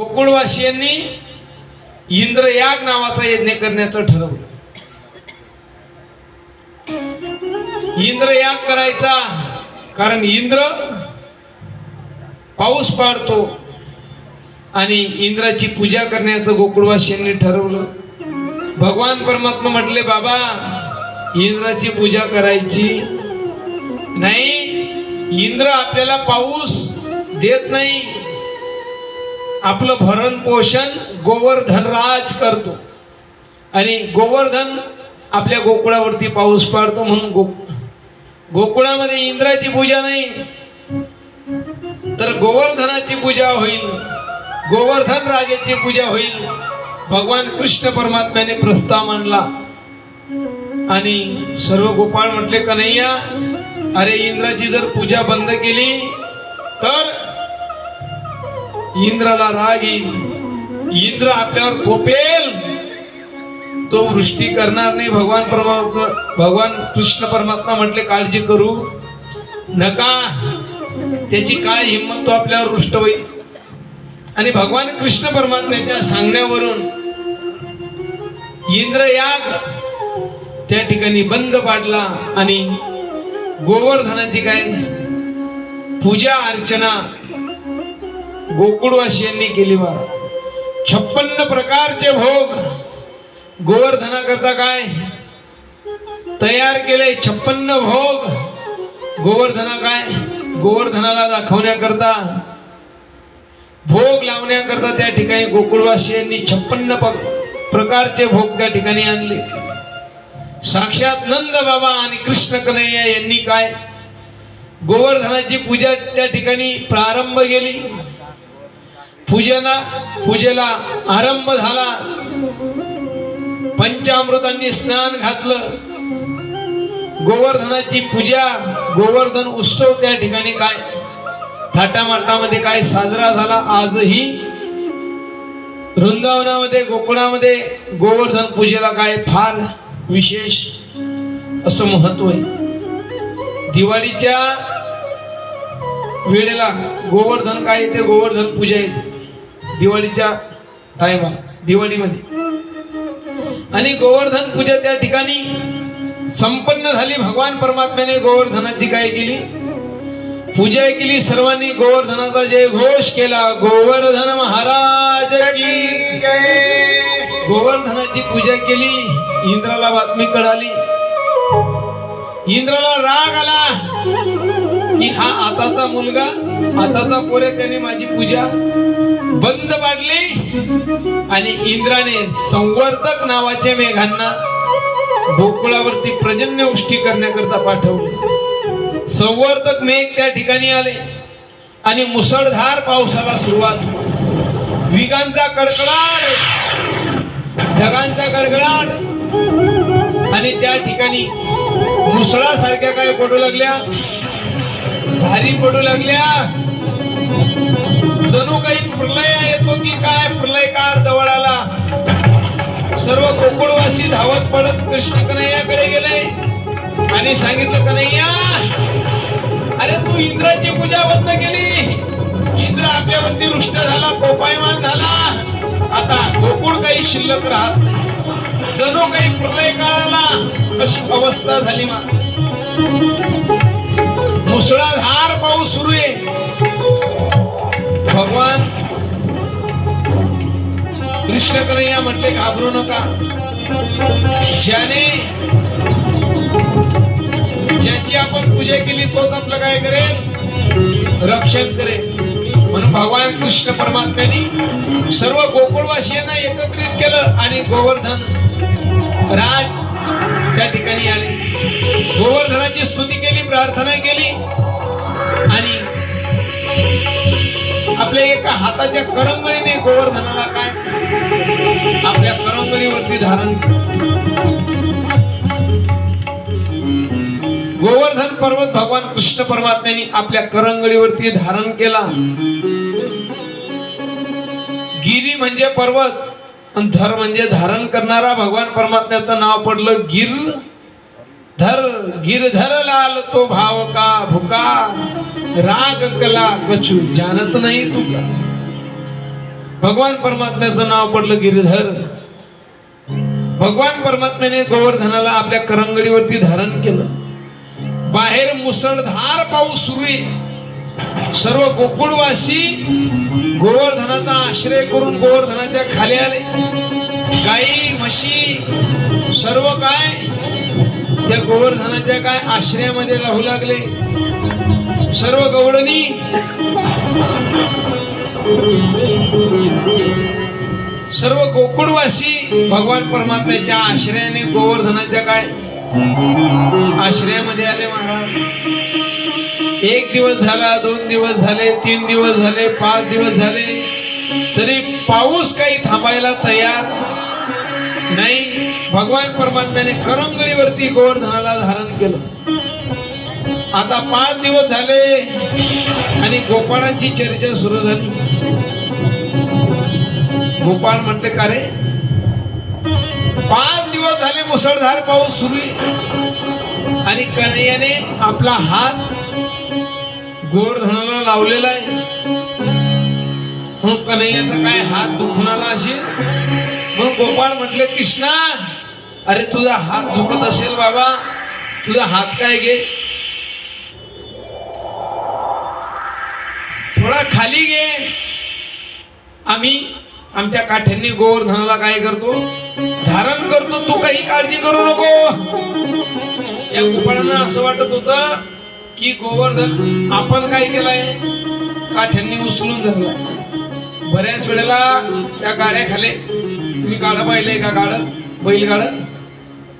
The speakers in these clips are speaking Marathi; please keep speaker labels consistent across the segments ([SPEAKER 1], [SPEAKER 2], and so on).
[SPEAKER 1] गोकुळवासियांनी इंद्रयाग नावाचा यज्ञ करण्याचं ठरवलं. इंद्रयाग करायचा कारण इंद्र पाऊस पाडतो आणि इंद्राची पूजा करण्याचं गोकुळवासियांनी ठरवलं. भगवान परमात्मा म्हटले बाबा इंद्राची पूजा करायची नाही. इंद्र आपल्याला पाऊस देत नाही. आपलं भरण पोषण करतो. आणि गोवर्धन आपल्या गोकुळावरती पाऊस पाडतो म्हणून गो गोकुळामध्ये इंद्राची पूजा नाही. तर गोवर्धनाची पूजा होईल. गोवर्धन राजाची पूजा होईल. भगवान कृष्ण परमात्म्याने प्रस्ताव मांडला. आणि सर्व गोपाळ म्हटले कन्हैया अरे इंद्राची जर पूजा बंद केली तर इंद्राला राग येईल. इंद्र आपल्यावर कोपेल तो वृष्टी करणार नाही. भगवान परमा भगवान कृष्ण परमात्मा म्हटले काळजी करू नका. त्याची काय हिंमत तो आपल्यावर रुष्ट होईल. आणि भगवान कृष्ण परमात्म्याच्या सांगण्यावरून इंद्रयाग त्या ठिकाणी बंद पाडला आणि गोवर्धनाची काय पूजा अर्चना गोकुळवासियांनी केली बा. छप्पन्न प्रकारचे भोग. गोवर्धना करता काय? तयार केले छप्पन्न भोग. गोवर्धना काय? गोवर्धनाला दाखवण्याकरता. भोग लावण्याकरता त्या ठिकाणी गोकुळवासियांनी छप्पन्न प- प्रकारचे भोग त्या ठिकाणी आणले. साक्षात नंद बाबा आणि कृष्ण कन्हैया यांनी काय? गोवर्धनाची पूजा त्या ठिकाणी प्रारंभ केली. पूजेला पूजेला आरंभ झाला. पंचामृतांनी स्नान घातलं. गोवर्धनाची पूजा गोवर्धन उत्सव त्या ठिकाणी काय? थाटामाटामध्ये काय साजरा झाला? आजही वृंदावनामध्ये गोकुळामध्ये गोवर्धन पूजेला काय फार विशेष असं महत्त्व आहे. दिवाळीच्या वेळेला गोवर्धन काय? येते गोवर्धन पूजा येते दिवाळीच्या टायमाला दिवाळीमध्ये. आणि गोवर्धन पूजा त्या ठिकाणी संपन्न झाली. भगवान परमात्म्याने गोवर्धनाची काय केली? पूजा केली. सर्वांनी गोवर्धनाचा जय घोष केला. गोवर्धन महाराज की गोवर्धनाची पूजा केली. इंद्राला बातमी कळाली. इंद्राला राग आला की हा आताचा मुलगा आताचा पोरे त्याने माझी पूजा बंद पाडली आणि इंद्राने संवर्धक नावाचे मेघांना गोकुळावरती प्रजन्य उष्टी करण्याकरता पाठवले. संवर्धक मेघ त्या ठिकाणी आले आणि मुसळधार पावसाला सुरुवात विगांचा कडकडाट ढगांचा कडकडाट आणि त्या ठिकाणी मुसळासारख्या काय पडू लागल्या? धारी पडू लागल्या. काही प्रलय येतो की काय? प्रलय काळ जवळ आला सर्व गोकुळवासी धावत पडत कृष्ण कन्हैयाकडे गेले. आणि सांगितलं कन्हैया अरे तू इंद्राची पूजा बंद केली. इंद्र आपल्यावरती रुष्ट झाला कोपायमान झाला. आता गोकुळ काही शिल्लक राहत जणू काही प्रलय काळाला अशी अवस्था झाली मा मुसळाधार पाऊस सुरू आहे. भगवान. कृष्ण कन्हैया म्हटले घाबरू नका. ज्याने ज्याची आपण पूजा केली तोच आपलं काय करेल? रक्षण करेल. म्हणून भगवान कृष्ण परमात्म्याने सर्व गोकुळवासियांना एकत्रित केलं आणि गोवर्धन राज त्या ठिकाणी आले. गोवर्धनाची स्तुती केली प्रार्थना केली. आपल्या एका हाताच्या करंगळीने गोवर्धनाला काय? आपल्या करंगळीवरती धारण गोवर्धन पर्वत भगवान कृष्ण परमात्म्याने आपल्या करंगळीवरती धारण केला. गिरी म्हणजे पर्वत धर म्हणजे धारण करणारा भगवान परमात्म्याचं नाव पडलं गिर. धर गिरधर लाल तो भाव का भुका? राग कला कछु जानत नाही तुका. भगवान परमात्म्याचं नाव पडलं गिरधर भगवान परमात्म्याने गोवर्धनाला आपल्या करंगडीवरती धारण केलं. बाहेर मुसळधार पाऊस सुरू आहे. सर्व गोकुळवासी गोवर्धनाचा आश्रय करून गोवर्धनाच्या खाली आले. गाई म्हशी सर्व काय? त्या गोवर्धनाच्या काय आश्रयामध्ये राहू लागले? सर्व गवळणी? सर्व गोकुळवासी भगवान परमात्म्याच्या आश्रयाने गोवर्धनाच्या काय आश्रयामध्ये आले महाराज? एक दिवस झाला दोन दिवस झाले तीन दिवस झाले पाच दिवस झाले तरी पाऊस काही थांबायला तयार नाही भगवान परमात्म्याने करंगळीवरती गोवर्धनाला धारण केलं. आता पाच दिवस झाले आणि गोपाळाची चर्चा सुरू झाली. गोपाळ म्हटले का रे? पाच दिवस झाले मुसळधार पाऊस सुरू आहे. आणि कन्हैयाने आपला हात गोवर्धनाला लावलेला आहे. म्हणून कन्हैयाचा काय हात दुखणाला असेल? म्हणून गोपाळ म्हटले कृष्णा अरे तुझा हात दुखत असेल बाबा. तुझा हात काय घे थोडा खाली घे आम्ही आमच्या काठ्यांनी गोवर्धनाला काय करतो? धारण करतो. तू काही काळजी करू नको. या गोपाळांना असं वाटत होतं की गोवर्धन आपण काय केलंय? काठ्यांनी उचलून धरलाय बऱ्याच वेळेला त्या गाड्या खाले तुम्ही गाडं पाहिलंय का गाडं बैलगाडं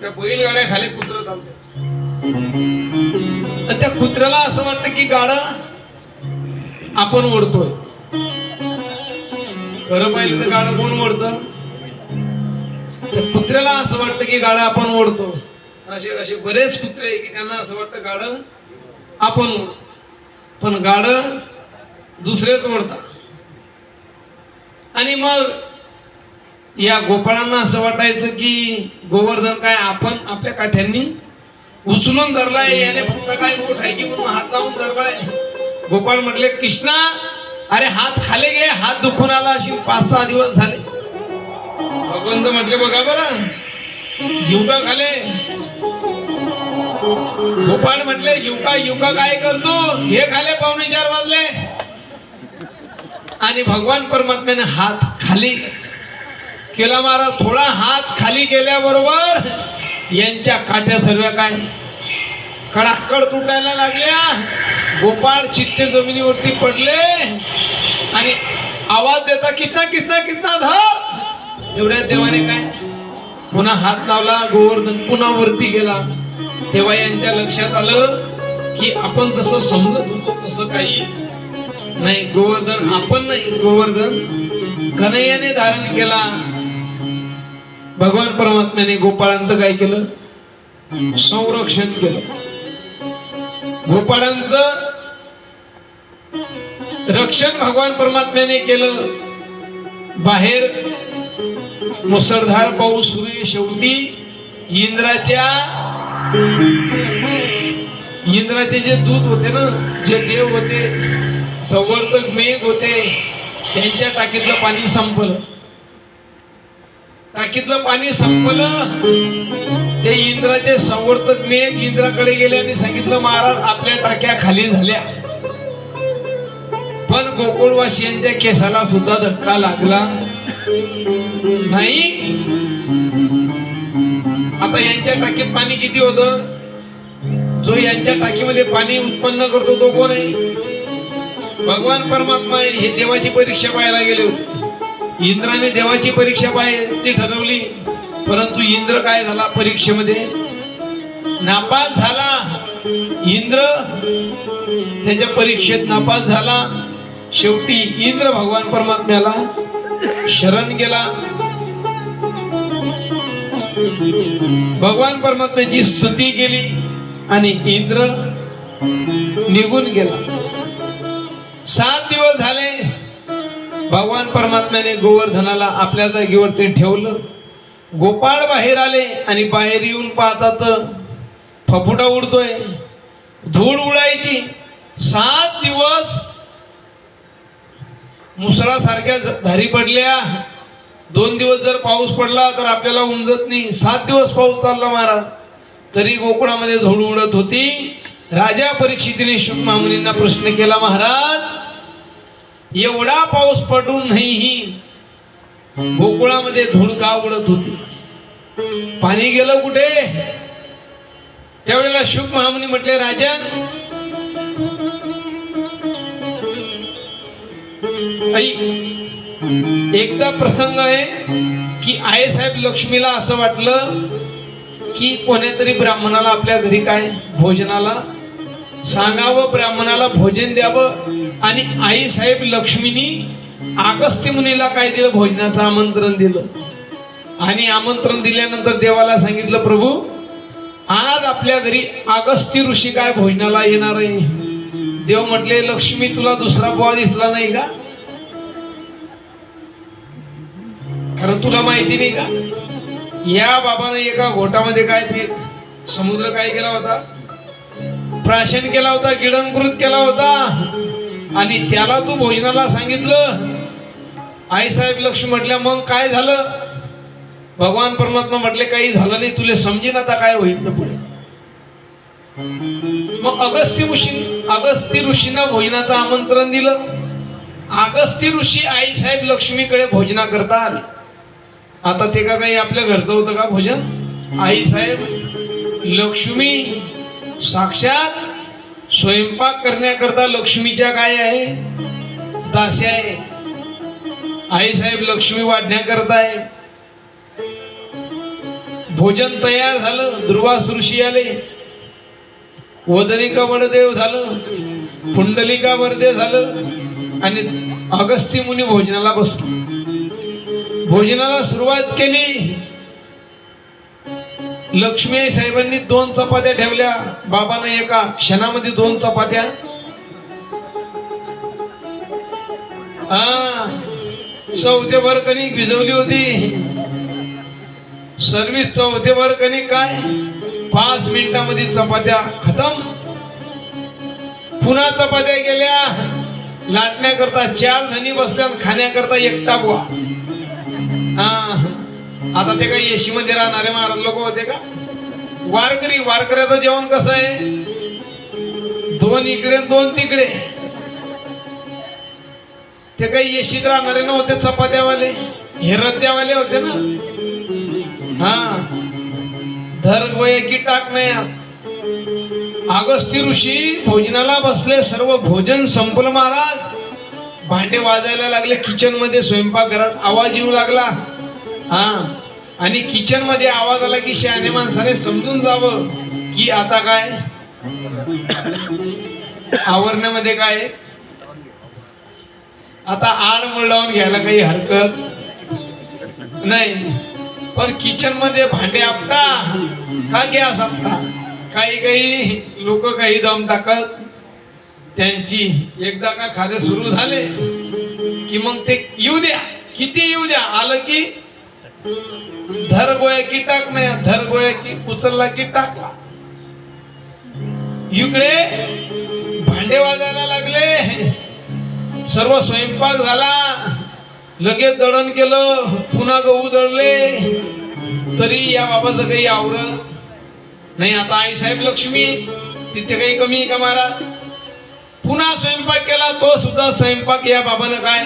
[SPEAKER 1] त्या बैलगाड्या खाली कुत्र चालते आणि त्या कुत्र्याला असं वाटतं की गाडं आपण ओढतोय. खरं पाहिलं तर गाडं कोण ओढतं? कुत्र्याला असं वाटतं की गाडं आपण ओढतो असे असे बरेच कुत्रे आहे की त्यांना असं वाटतं गाडं आपण ओढतो पण गाडं दुसरेच ओढतात. आणि मग या गोपाळांना असं वाटायचं की गोवर्धन काय आपण आपल्या काठ्यांनी उचलून धरलाय याने फक्त काय मोठ आहे की म्हणून हात लावून धरलाय? गोपाळ म्हटले कृष्णा अरे हात खाली गे हात दुखून आला अशी पाच सहा दिवस झाले. भगवंत म्हटले बघा बरं युवका खाले. गोपाळ म्हटले युका युका काय करतो? हे खाले पावणे चार वाजले. आणि भगवान परमात्म्याने हात खाली केला महाराज थोडा हात खाली गेल्याबरोबर यांच्या काठ्या सर्व काय? कडाकड तुटायला लागल्या. गोपाळ चित्ते जमिनीवरती पडले. आणि आवाज देता किसना किसना किसना धर. एवढ्या देवाने काय? पुन्हा हात लावला गोवर्धन पुन्हा वरती गेला. तेव्हा यांच्या लक्षात आलं की आपण तसं समजत होतो तसं काही नाही. गोवर्धन आपण नाही. गोवर्धन कन्हैयाने धारण केला. भगवान परमात्म्याने गोपाळांचं काय केलं? संरक्षण केलं. गोपाळांचं रक्षण भगवान परमात्म्याने केलं. बाहेर मुसळधार पाऊस सुरू शेवटी इंद्राच्या इंद्राचे जे दूत होते ना जे देव होते संवर्धक मेघ होते त्यांच्या टाकीतलं पाणी संपलं. टाकीतलं पाणी संपलं. ते इंद्राचे संवर्धक मेघ इंद्राकडे गेले आणि सांगितलं महाराज आपल्या टाक्या खाली झाल्या. पण गोकुळवासियांच्या केसाला सुद्धा धक्का लागला. नाही. आता यांच्या टाकीत पाणी किती होतं? जो यांच्या टाकीमध्ये पाणी उत्पन्न करतो तो कोण आहे? भगवान परमात्मा आहे. हे देवाची परीक्षा पाहायला गेले होते. इंद्राने देवाची परीक्षा पाहिजे ठरवली परंतु इंद्र काय झाला परीक्षेमध्ये? नापास झाला. इंद्र त्याच्या परीक्षेत नापास झाला. शेवटी इंद्र भगवान परमात्म्याला शरण गेला. भगवान परमात्म्याची स्तुती केली आणि इंद्र निघून गेला. सात दिवस झाले. भगवान परमात्म्याने गोवर्धनाला आपल्या जागेवरती ठेवलं. गोपाळ बाहेर आले आणि बाहेर येऊन पाहतात फपुटा उडतोय. धूळ उडायची. सात दिवस मुसळासारख्या धारी पडल्या. दोन दिवस जर पाऊस पडला तर आपल्याला उमजत नाही. सात दिवस पाऊस चालला महाराज तरी गोकुळामध्ये धूळ उडत होती. राजा परीक्षितीने शुभ मामुनींना प्रश्न केला महाराज एवढा पाऊस पडूनही गोकुळामध्ये धूळ का उडत होती. पाणी गेलं कुठे? त्यावेळेला शुक महामुनी म्हटले राजा एकदा प्रसंग आहे की आई साहेब लक्ष्मीला असं वाटलं की कोण्यातरी ब्राह्मणाला आपल्या घरी काय भोजनाला सांगावं ब्राह्मणाला भोजन द्यावं? आणि आई साहेब लक्ष्मीनी आगस्त्य मुनीला काय दिलं? भोजनाचं आमंत्रण दिलं. आणि आमंत्रण दिल्यानंतर देवाला सांगितलं प्रभू आज आपल्या घरी आगस्ती ऋषी काय भोजनाला येणार आहे? देव म्हटले लक्ष्मी तुला दुसरा बुवा दिसला नाही का? कारण तुला माहिती नाही का? या बाबाने एका घोटामध्ये काय पी समुद्र काय केला होता? प्राशन केला होता गिडंकृत केला होता. आणि त्याला तू भोजनाला सांगितलं. आईसाहेब लक्ष्मी म्हटल्या मग काय झालं? भगवान परमात्मा म्हटले काही झालं नाही तुला समजेन आता काय होईल तर पुढे. मग अगस्ती ऋषी अगस्ती ऋषींना भोजनाचं आमंत्रण दिलं. अगस्ती ऋषी आई साहेब लक्ष्मीकडे भोजना करता आले. आता ते का काही आपल्या घरचं होतं का भोजन? आईसाहेब लक्ष्मी साक्षात स्वयंपाक करण्याकरता लक्ष्मीच्या काय आहे? दास्या आहे. आई साहेब लक्ष्मी वाढण्याकरता आहे भोजन तयार झालं दुर्वास ऋषी आले. वदनिका वडदेव झालं पुंडलिका वरदेव झालं आणि अगस्ती मुनी भोजनाला बसले. भोजनाला सुरुवात केली. लक्ष्मी साहेबांनी दोन चपात्या ठेवल्या. बाबानं एका क्षणामध्ये दोन चपात्या. हा. चौथे वर कणिक भिजवली होती. सर्विस चौथे वर कणिक काय? पाच मिनिटामध्ये चपात्या खतम. पुन्हा चपात्या गेल्या. लाटण्याकरता चार धनी बसल्या आणि खाण्याकरता एकटा बुवा हा. आता ते काही एसी मध्ये राहणारे महाराज लोक होते का? वारकरी वारकऱ्याचं जेवण कसं आहे? दोन इकडे दोन तिकडे. ते काही येशीत राहणारे नव्हते चपात्यावाले हे रद्द्यावाले होते ना? हा. धर्म गोये टाक नाही अगस्ती ऋषी भोजनाला बसले सर्व भोजन संपलं महाराज. भांडे वाजायला लागले किचनमध्ये स्वयंपाकघरात आवाज येऊ लागला. हा. आणि किचनमध्ये आवाज आला की शहाणे माणसाने समजून जावं. की आता काय? आवरण्यामध्ये काय? आता आड लावून घ्यायला काही हरकत नाही. पण किचनमध्ये भांडे आपटा. का गॅस आपटा? काही काही लोक काही दम टाकत. त्यांची एकदा का खाणे सुरू झाले की मग ते येऊ द्या. किती येऊ द्या? आलं की धर गोया की टाक नाही धर गोया की उचलला की टाकला. इकडे भांडे वाजायला लागले. सर्व स्वयंपाक झाला. लगेच दळण केलं. पुन्हा गहू दळले. तरी या बाबाचं काही आवरण नाही. आता आई साहेब लक्ष्मी तिथे काही कमी आहे का महाराज? पुन्हा स्वयंपाक केला तो सुद्धा स्वयंपाक या बाबानं काय?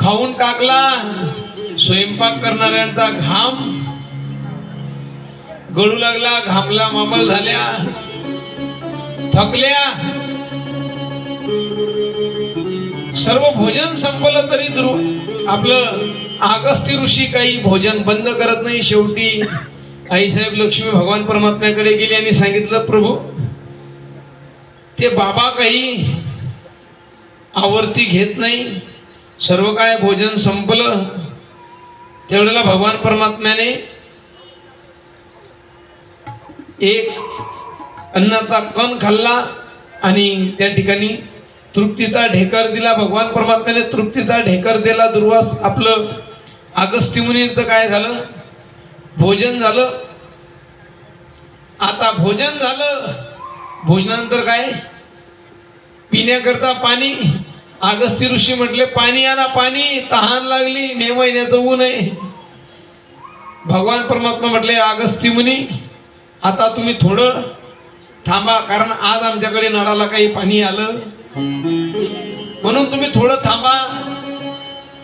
[SPEAKER 1] खाऊन टाकला. स्वयंपाक करणाऱ्यांचा घाम. गळू लागला घामला मामल झाल्या. थकल्या. सर्व भोजन संपलं तरी ध्रुव आपलं आगस्ती ऋषी काही भोजन बंद करत नाही. शेवटी आईसाहेब लक्ष्मी भगवान परमात्म्याकडे गेली आणि सांगितलं प्रभू ते बाबा काही आवर्ती घेत नाही. सर्व काय भोजन संपलं. त्यावेळेला भगवान परमात्म्याने एक अन्नाचा कण खाल्ला आणि त्या ठिकाणी तृप्तीचा ढेकर दिला. भगवान परमात्म्याने तृप्तीचा ढेकर दिला. दुर्वास आपलं अगस्तिमुनींचं काय झालं? भोजन झालं. आता भोजन झालं. भोजनानंतर काय? पिण्याकरता पाणी अगस्ती ऋषी म्हटले पाणी आला पाणी. तहान लागली. मे महिन्याचं ऊन आहे. भगवान परमात्मा म्हटले अगस्ती मुनी आता तुम्ही थोडं थांबा कारण आज आमच्याकडे नळाला काही पाणी आलं. म्हणून तुम्ही थोडं थांबा.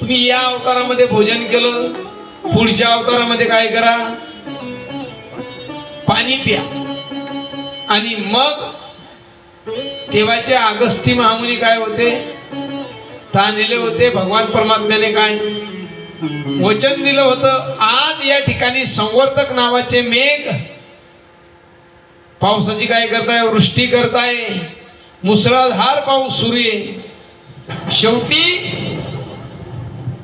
[SPEAKER 1] तुम्ही या अवतारामध्ये भोजन केलं. पुढच्या अवतारामध्ये काय करा? पाणी प्या. आणि मग तेव्हाचे अगस्ती महामुनी काय होते? दिले होते भगवान परमात्म्याने काय? वचन दिलं होतं. आज या ठिकाणी संवर्धक नावाचे मेघ पावसाची काय करताय? वृष्टी करताय. मुसळधार पाऊस सुरू आहे. शेवटी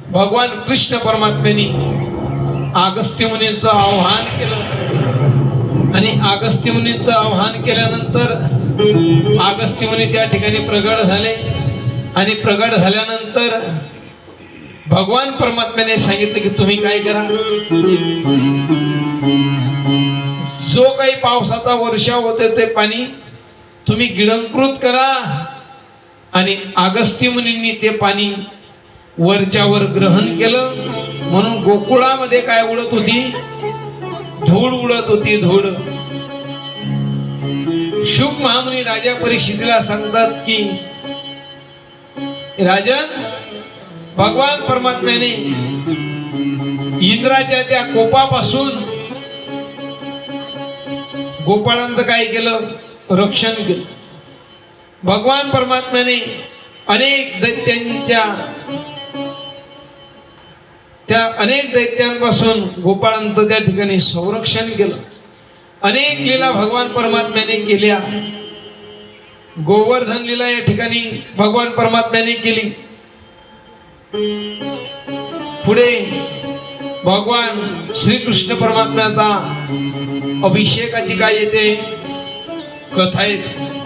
[SPEAKER 1] भगवान कृष्ण परमात्म्याने अगस्त्य मुनींचं आव्हान केलं. आणि अगस्त्य मुनींचं आव्हान केल्यानंतर अगस्त्य मुनी त्या ठिकाणी प्रगट झाले. आणि प्रगट झाल्यानंतर भगवान परमात्म्याने सांगितलं की तुम्ही काय करा? जो काही पावसाचा वर्षा होते ते पाणी तुम्ही गिळंकृत करा आणि आगस्ती मुनींनी ते पाणी वरच्यावर ग्रहण केलं. म्हणून गोकुळामध्ये काय उडत होती? धूळ उडत होती धूळ. शुभ महामुनी राजा परिषदेला सांगतात की राजन भगवान परमात्म्याने इंद्राच्या त्या कोपापासून गोपाळांत काय केलं? रक्षण केलं. भगवान परमात्म्याने अनेक दैत्यांच्या त्या अनेक दैत्यांपासून गोपाळांत त्या ठिकाणी संरक्षण केलं. अनेक लीला भगवान परमात्म्याने केल्या. गोवर्धन लीला या ठिकाणी भगवान परमात्म्याने केली. पुढे भगवान श्रीकृष्ण परमात्म्याचा अभिषेकाची काय येते? कथा येते.